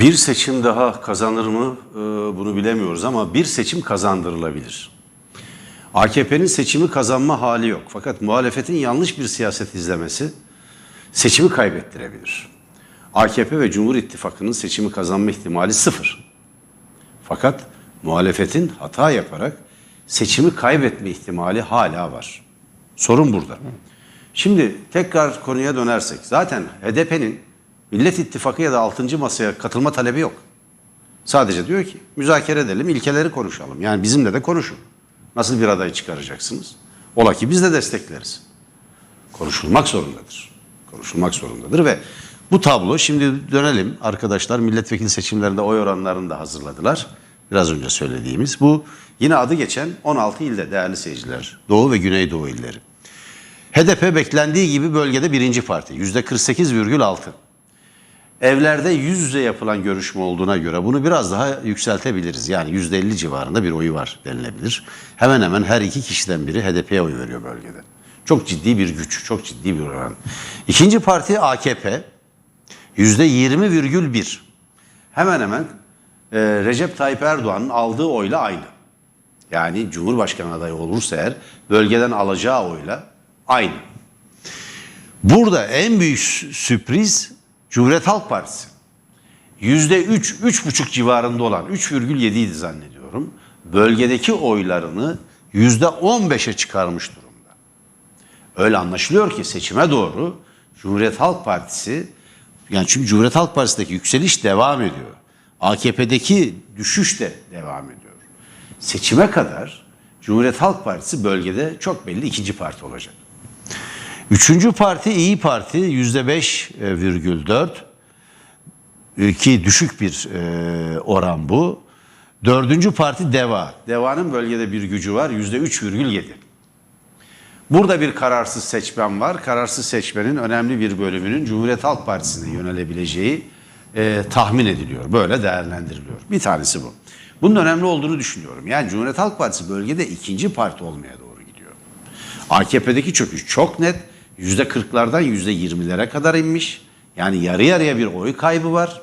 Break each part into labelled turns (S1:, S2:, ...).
S1: Bir seçim daha kazanır mı e, bunu bilemiyoruz ama bir seçim kazandırılabilir. AKP'nin seçimi kazanma hali yok. Fakat muhalefetin yanlış bir siyaset izlemesi seçimi kaybettirebilir. AKP ve Cumhur İttifakı'nın seçimi kazanma ihtimali sıfır. Fakat muhalefetin hata yaparak seçimi kaybetme ihtimali hala var. Sorun burada. Şimdi tekrar konuya dönersek zaten HDP'nin Millet İttifakı ya da 6. masaya katılma talebi yok. Sadece diyor ki müzakere edelim, ilkeleri konuşalım. Yani bizimle de konuşun. Nasıl bir aday çıkaracaksınız? Ola ki biz de destekleriz. Konuşulmak zorundadır. Konuşulmak zorundadır ve bu tablo şimdi dönelim arkadaşlar milletvekili seçimlerinde oy oranlarını da hazırladılar. Biraz önce söylediğimiz bu yine adı geçen 16 ilde değerli seyirciler. Doğu ve Güneydoğu illeri. HDP beklendiği gibi bölgede birinci parti %48,6. Evlerde yüz yüze yapılan görüşme olduğuna göre bunu biraz daha yükseltebiliriz. Yani %50 civarında bir oyu var denilebilir. Hemen hemen her iki kişiden biri HDP'ye oy veriyor bölgede. Çok ciddi bir güç, çok ciddi bir oran. İkinci parti AKP %20,1. Hemen hemen e, Recep Tayyip Erdoğan'ın aldığı oyla aynı. Yani Cumhurbaşkanı adayı olursa eğer bölgeden alacağı oyla aynı. Burada en büyük sü- sürpriz Cumhuriyet Halk Partisi. Yüzde üç, üç buçuk civarında olan 3,7 idi zannediyorum. Bölgedeki oylarını yüzde 15'e çıkarmış durumda. Öyle anlaşılıyor ki seçime doğru Cumhuriyet Halk Partisi yani çünkü Cumhuriyet Halk Partisi'ndeki yükseliş devam ediyor. AKP'deki düşüş de devam ediyor. Seçime kadar Cumhuriyet Halk Partisi bölgede çok belli ikinci parti olacak. Üçüncü parti İyi Parti yüzde beş virgül dört ki düşük bir e, oran bu. Dördüncü parti DEVA. DEVA'nın bölgede bir gücü var yüzde üç virgül yedi. Burada bir kararsız seçmen var. Kararsız seçmenin önemli bir bölümünün Cumhuriyet Halk Partisi'ne yönelebileceği e, tahmin ediliyor. Böyle değerlendiriliyor. Bir tanesi bu. Bunun önemli olduğunu düşünüyorum. Yani Cumhuriyet Halk Partisi bölgede ikinci parti olmaya doğru gidiyor. AKP'deki çöküş çok net. Yüzde kırklardan yüzde yirmilere kadar inmiş. Yani yarı yarıya bir oy kaybı var.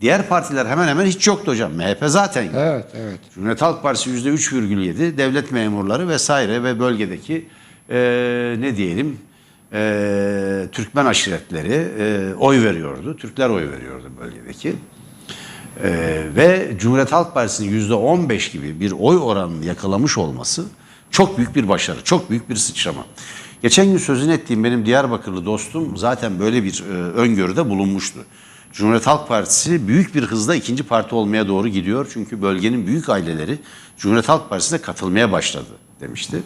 S1: Diğer partiler hemen hemen hiç yoktu hocam. MHP zaten yok.
S2: Evet, evet.
S1: Cumhuriyet Halk Partisi yüzde 3,7, devlet memurları vesaire ve bölgedeki e, ne diyelim e, Türkmen aşiretleri e, oy veriyordu. Türkler oy veriyordu bölgedeki. E, ve Cumhuriyet Halk Partisi'nin yüzde 15 gibi bir oy oranını yakalamış olması çok büyük bir başarı, çok büyük bir sıçrama. Geçen gün sözünü ettiğim benim Diyarbakırlı dostum zaten böyle bir e, öngörüde bulunmuştu. Cumhuriyet Halk Partisi büyük bir hızla ikinci parti olmaya doğru gidiyor. Çünkü bölgenin büyük aileleri Cumhuriyet Halk Partisi'ne katılmaya başladı demişti.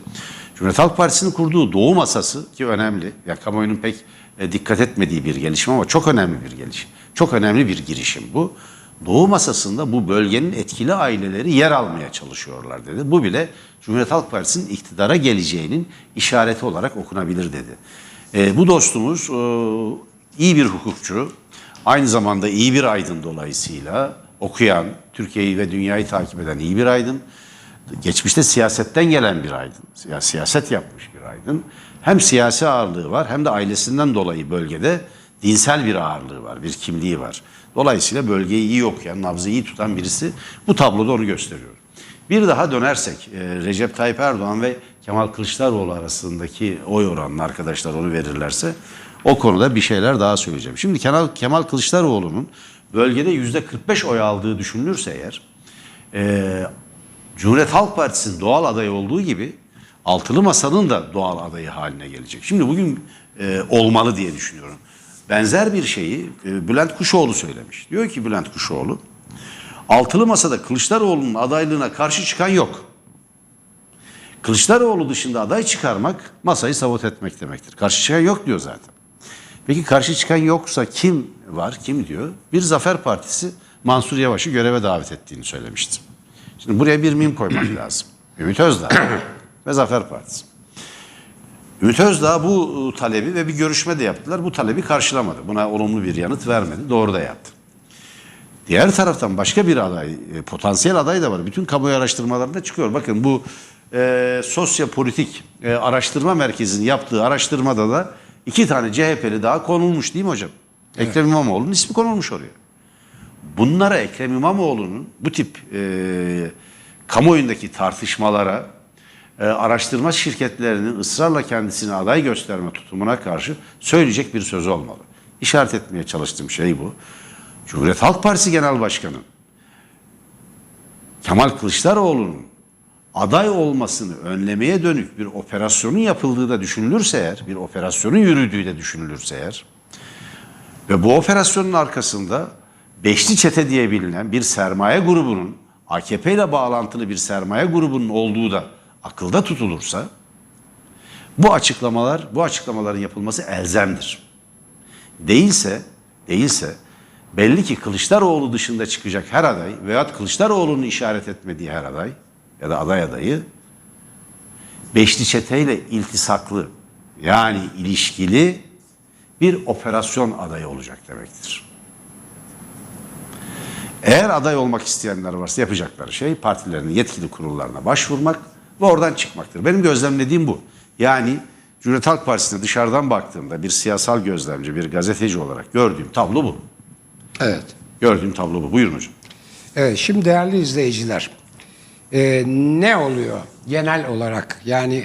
S1: Cumhuriyet Halk Partisi'nin kurduğu Doğu Masası ki önemli. Ya kamuoyunun pek e, dikkat etmediği bir gelişme ama çok önemli bir gelişim. Çok önemli bir girişim bu. Doğu masasında bu bölgenin etkili aileleri yer almaya çalışıyorlar dedi. Bu bile Cumhuriyet Halk Partisi'nin iktidara geleceğinin işareti olarak okunabilir dedi. E, bu dostumuz e, iyi bir hukukçu, aynı zamanda iyi bir aydın dolayısıyla okuyan, Türkiye'yi ve dünyayı takip eden iyi bir aydın. Geçmişte siyasetten gelen bir aydın, ya siyaset yapmış bir aydın. Hem siyasi ağırlığı var hem de ailesinden dolayı bölgede dinsel bir ağırlığı var, bir kimliği var. Dolayısıyla bölgeyi iyi okuyan, nabzı iyi tutan birisi bu tabloda onu gösteriyor. Bir daha dönersek e, Recep Tayyip Erdoğan ve Kemal Kılıçdaroğlu arasındaki oy oranını arkadaşlar onu verirlerse o konuda bir şeyler daha söyleyeceğim. Şimdi Kemal, Kılıçdaroğlu'nun bölgede yüzde 45 oy aldığı düşünülürse eğer e, Cumhuriyet Halk Partisi'nin doğal adayı olduğu gibi Altılı Masa'nın da doğal adayı haline gelecek. Şimdi bugün e, olmalı diye düşünüyorum. Benzer bir şeyi e, Bülent Kuşoğlu söylemiş. Diyor ki Bülent Kuşoğlu, Altılı Masa'da Kılıçdaroğlu'nun adaylığına karşı çıkan yok. Kılıçdaroğlu dışında aday çıkarmak masayı sabot etmek demektir. Karşı çıkan yok diyor zaten. Peki karşı çıkan yoksa kim var? Kim diyor? Bir Zafer Partisi Mansur Yavaş'ı göreve davet ettiğini söylemiştim. Şimdi buraya bir mim koymak lazım. Ümit Özdağ ve Zafer Partisi. Ümit Özdağ bu e, talebi ve bir görüşme de yaptılar. Bu talebi karşılamadı. Buna olumlu bir yanıt vermedi. Doğru da yaptı. Diğer taraftan başka bir aday, e, potansiyel aday da var. Bütün kamuoyu araştırmalarında çıkıyor. Bakın bu e, sosyopolitik e, araştırma merkezinin yaptığı araştırmada da iki tane CHP'li daha konulmuş değil mi hocam? Ekrem İmamoğlu'nun ismi konulmuş oraya. bunlara Ekrem İmamoğlu'nun bu tip e, kamuoyundaki tartışmalara e, araştırma şirketlerinin ısrarla kendisini aday gösterme tutumuna karşı söyleyecek bir sözü olmalı. İşaret etmeye çalıştığım şey bu. Cumhuriyet Halk Partisi Genel Başkanı Kemal Kılıçdaroğlu'nun aday olmasını önlemeye dönük bir operasyonun yapıldığı da düşünülürse eğer, bir operasyonun yürüdüğü de düşünülürse eğer ve bu operasyonun arkasında Beşli Çete diye bilinen bir sermaye grubunun AKP ile bağlantılı bir sermaye grubunun olduğu da akılda tutulursa bu açıklamalar, bu açıklamaların yapılması elzemdir. Değilse, değilse belli ki Kılıçdaroğlu dışında çıkacak her aday veyahut Kılıçdaroğlu'nun işaret etmediği her aday ya da aday adayı Beşli çeteyle iltisaklı yani ilişkili bir operasyon adayı olacak demektir. Eğer aday olmak isteyenler varsa yapacakları şey partilerin yetkili kurullarına başvurmak ve oradan çıkmaktır. Benim gözlemlediğim bu. Yani Cumhuriyet Halk Partisi'ne dışarıdan baktığımda bir siyasal gözlemci, bir gazeteci olarak gördüğüm tablo bu.
S2: Evet.
S1: Gördüğüm tablo bu. Buyurun hocam.
S2: Evet şimdi değerli izleyiciler e, ne oluyor genel olarak yani